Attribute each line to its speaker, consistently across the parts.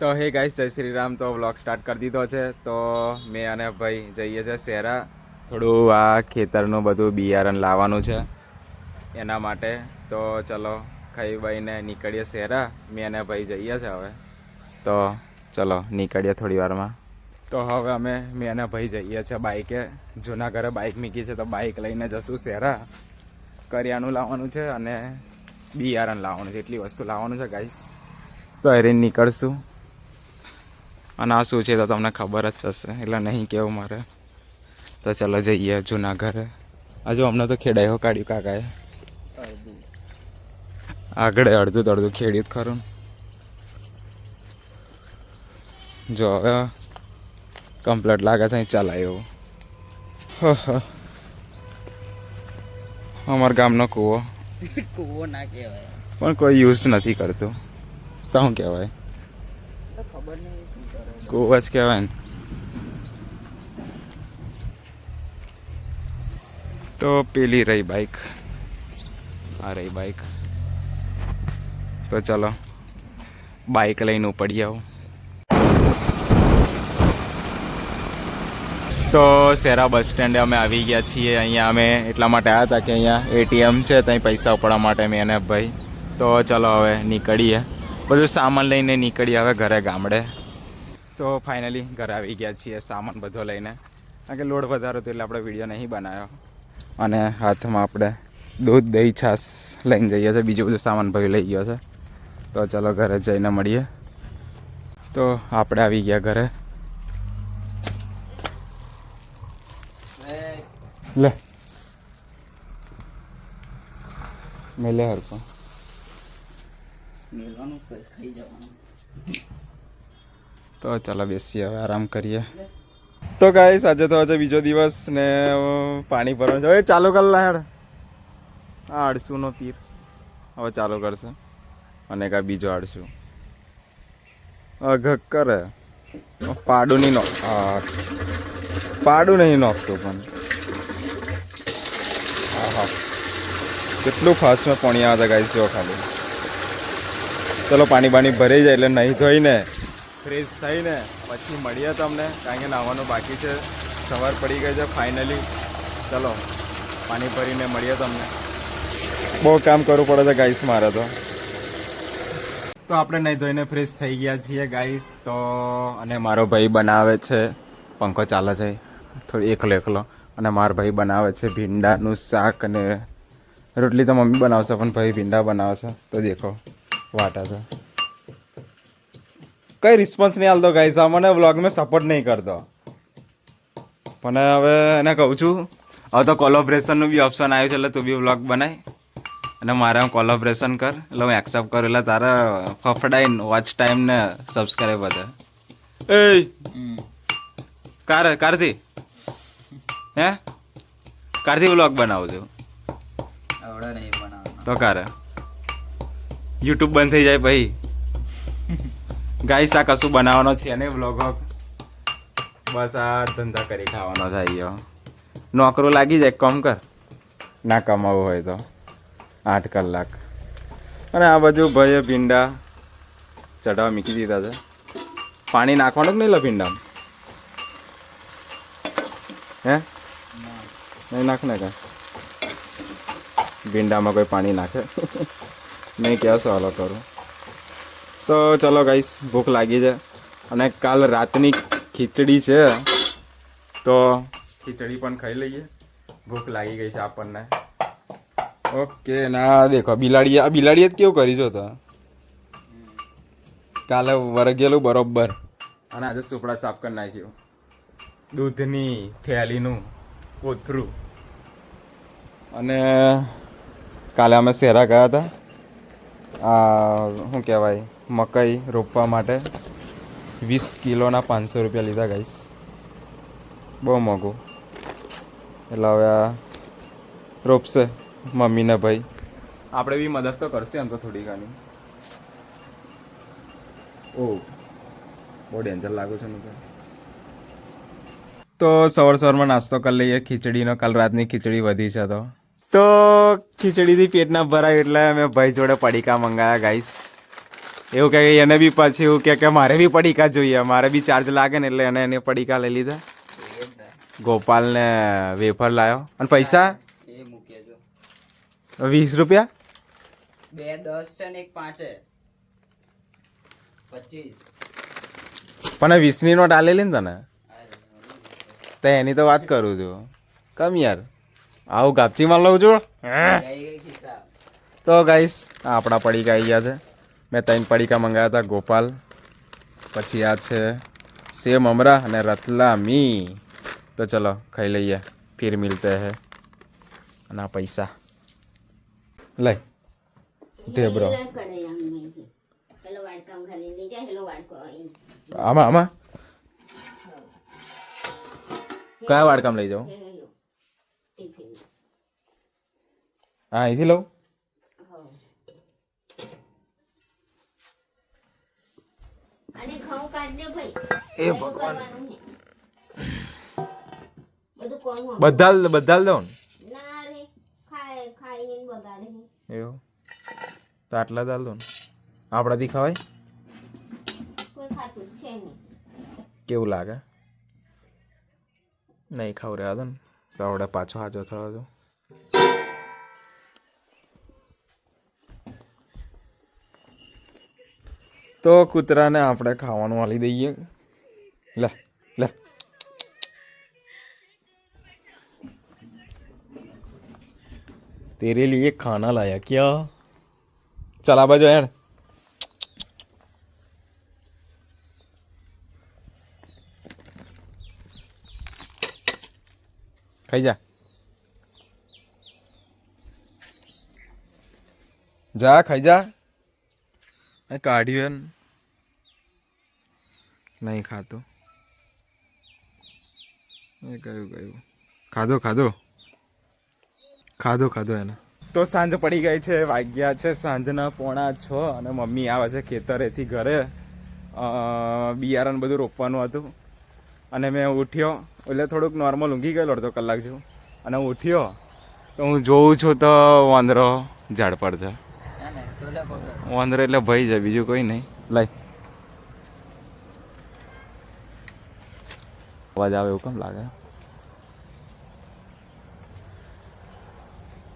Speaker 1: તો હે ગાઈસ જય શ્રી રામ. તો વ્લોગ સ્ટાર્ટ કરી દીધો છે. તો મેં અને ભાઈ જઈએ છે શહેરા થોડું આ ખેતરનું બધું બિયારણ લાવવાનું છે એના માટે. તો ચલો, ખાઈ બાઈને નીકળીએ શહેરા મેં અને ભાઈ જઈએ છે હવે. તો ચલો, નીકળીએ થોડી વારમાં. તો હવે અમે, મેં અને ભાઈ જઈએ છીએ બાઇકે જૂના ઘરે બાઇક મૂકી છે તો બાઇક લઈને જશું શહેરા કરિયાનું લાવવાનું છે અને બિયારણ લાવવાનું છે. એટલી વસ્તુ લાવવાનું છે ગાઈસ તો એરીને નીકળશું. અને આ શું છે તો તમને ખબર જ થશે એટલે નહીં કેવું મારે. તો ચલો જઈએ જૂના ઘરે. હજુ હમણાં તો ખેડાયો કાઢ્યું કાકાએ. આગળ અડધું તો અડધું ખેડ્યું જ ખરું જો હવે કમ્પ્લેટ લાગે છે અહીં ચલાયો. અમારા ગામનો કૂવો.
Speaker 2: કૂવો ના કહેવાય.
Speaker 1: પણ કોઈ યુઝ નથી કરતું. તો શું કહેવાય? કૂવો જ કહેવાય તો પેલી રહી બાઈક આ રહી બાઈક તો ચલો બાઈક લઈને ઉપડી આવું. તો શેરા બસ સ્ટેન્ડે અમે આવી ગયા છીએ. અહીંયા અમે એટલા માટે આવ્યા હતા કે અહીંયા એટીએમ છે, ત્યાં પૈસા ઉપાડવા માટે મેં ભાઈ. તો ચલો હવે નીકળીએ. બધું સામાન લઈને નીકળી હવે ઘરે ગામડે. તો ફાઇનલી ઘરે આવી ગયા છીએ સામાન બધો લઈને. કારણ કે લોડ વધારો હતો એટલે આપણે વીડિયો નહીં બનાવ્યો અને હાથમાં આપણે દૂધ, દહીં, છાશ લઈને જઈએ છીએ. બીજું બધું સામાન ભાઈ લઈ ગયો છે. તો ચલો ઘરે જઈને મળીએ. તો આપણે આવી ગયા ઘરે. લે. મેલે હરકો તો ચાલો બેસીએ હવે, આરામ કરીએ. તો ગાઈસ આજે તો હજુ બીજો દિવસ ને પાણી ભરવાનું છે. હવે ચાલુ કર હેડ. આ આડસુનો પીર. હવે ચાલુ કરશે. અને કાંઈ બીજો આડસુ અઘક કરે. પાડું નહીં નોખ પાડું નહીં નોખતું પણ. હા હા કેટલું ફાસ્ટમાં પાણી આવતા ગાઈસ જો ખાલી. ચલો પાણી બાણી ભરાઈ જાય એટલે નહીં ધોઈને. ફ્રેશ થઈને પછી મળીએ તમને કારણ કે નાહવાનું બાકી છે. સવાર પડી ગઈ છે ફાઇનલી ચલો પાણી ભરીને મળીએ તમને. બહુ કામ કરવું પડે છે ગાઈસ મારે તો. તો આપણે નહીં ધોઈને ફ્રેશ થઈ ગયા છીએ ગાઈસ તો અને મારો ભાઈ બનાવે છે પંખો ચાલે છે થોડી એકલો એકલો. અને મારો ભાઈ બનાવે છે ભીંડાનું શાક અને રોટલી તો મમ્મી બનાવશે પણ ભાઈ ભીંડા બનાવશે. તો દેખો. વાટા છે. કઈ રિસ્પોન્સ નહીં આલતો ગાઈસ આ મને વ્લોગમાં સપોર્ટ નહીં કરતો. પણ હવે એને કહું છું હવે તો કોલોબ્રેશનનું બી ઓપ્શન આવ્યું છે એટલે તું બી વ્લોગ બનાય. અને મારે કોલોબ્રેશન કર એટલે હું એક્સેપ્ટ કરું એટલે તારા ફફડાઈને વોચ ટાઈમ ને સબસ્ક્રાઈબ વધે. એ. કાર કારથી? હે? કારથી વ્લોગ બનાવું છું? તો કારે? યુટ્યુબ બંધ થઈ જાય ભાઈ. ગાઈસ આ કશું બનાવવાનો છે ને વ્લોગ બસ આ ધંધા કરી ખાવાનો થાય નોકરો લાગી જાય કમ કર. ના કમાવું હોય તો. આઠ કલાક. અને આ બાજુ ભાઈએ ભીંડા ચઢાવા મૂકી દીધા છે. પાણી નાખવાનું જ નહીં લો ભીંડામાં? હે? નહીં નાખ ને કાંઈ? ભીંડામાં કોઈ પાણી નાખે? મેં ક્યાં સવાલો કરું? તો ચલો ગાઈશ ભૂખ લાગી છે. અને કાલ રાતની ખીચડી છે. તો ખીચડી પણ ખાઈ લઈએ. ભૂખ લાગી ગઈ છે આપણને. ઓકે, ના, દેખો બિલાડીએ આ બિલાડીએ જ કેવું કરી જો તો? કાલે વરગેલું બરોબર. અને આજે સુપડા સાફ કરી નાખ્યું. દૂધની થેલીનું કોથરું. અને કાલે અમે શેરા ગયા હતા. આ શું કહેવાય મકાઈ રોપવા માટે વીસ કિલોના પાંચસો રૂપિયા લીધા ગાઈસ. બહુ મોંઘું. એટલે હવે આ રોપશે મમ્મીને ભાઈ. આપણે બી મદદ તો કરશું એમ તો થોડી ઘણી. ઓ બહુ ડેન્જર લાગુ છે ને તો. તો સવાર સવારમાં નાસ્તો કરી લઈએ. ખીચડીનો કાલ રાતની ખીચડી વધી છે તો. તો ખીચડીથી પેટ ના ભરાય એટલે અમે ભાઈ જોડે પડીકા મંગાયા ગાઈસ એવું કહે એને બી પછી એવું કે કે મારે બી પડીકા જોઈએ મારે બી ચાર્જ લાગે ને એટલે એને એને પડીકા લઈ લીધા. ગોપાલને વેફર લાવ્યો અને પૈસા? વીસ રૂપિયા?
Speaker 2: બે દસ છે ને એક પાંચે. પચીસ.
Speaker 1: પણ વીસની નોટ આલેલી ને તને? તો એની તો વાત કરું છું. કમ યાર. આવું ગાપચીમાં લઉં છું. તો ગાઈસ આપણા પડીકા આવી ગયા છે. મેં ત્રણ પડીકા મંગાવ્યા હતા ગોપાલ પછી આ છે સેમ અમરા અને રતલામી. તો ચલો ખાઈ લઈએ. ફિર મિલતે હે. અને આ પૈસા. લઈ. ઢેબરો. આમાં આમાં. કયા વાડકામ લઈ જાઉં
Speaker 3: હેલો ટિફિન
Speaker 1: હા અહીંથી લઉં એ
Speaker 3: છે. બધું.
Speaker 1: બધા દઉં. એવું? તો આટલા દાલ દો ને. આપણાથી ખવાય કેવું લાગે? નહીં ખાવ રહ્યા દો ને. તો આપણે પાછો હાજો થયો હતો તો કૂતરાને આપણે ખાવાનું હાલી દઈએ. લે લે. તેરે લીએ ખાના લાયા ક્યાં? ચાલ આ બાજુ એણ ખાઈ જા. જા, ખાઈ જા. કાઢ્યું એમ નહીં ખાતો. એ કયું કયું? ખાધો ખાધો? ખાધો ખાધો એને. તો સાંજ પડી ગઈ છે વાગ્યા છે સાંજના પોણા છ અને મમ્મી આવે છે ખેતરેથી ઘરે. બિયારણ બધું રોપવાનું હતું. અને મેં ઉઠ્યો એટલે થોડુંક નોર્મલ ઊંઘી ગયેલો અડધો કલાક જેવું. અને ઉઠ્યો તો હું જોઉં છું તો વાંદરો ઝાડ પર છે. વાંદરો એટલે ભય છે બીજું કોઈ નહીં. લાય. અવાજ આવે એવું કેમ લાગે?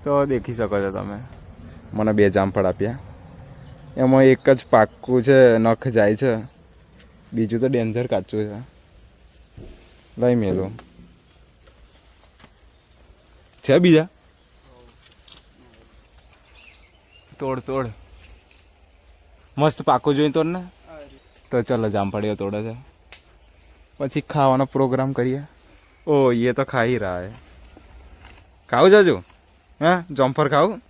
Speaker 1: તો દેખી શકો છો તમે. મને બે જામફળ આપ્યા. એમાં એક જ પાક્કું છે નખ જાય છે. બીજું તો ડેન્જર કાચું છે. લઈ મેલું. છે બીજા? તોડ તોડ. મસ્ત પાકું જોઈ તોડ ને? તો ચલો જામફળીઓ તોડે છે. પછી ખાવાનો પ્રોગ્રામ કરીએ. ઓ એ તો ખાઈ રહ્યા હે. ખાવું જાજુ? હા? જમ્ફર ખાવું?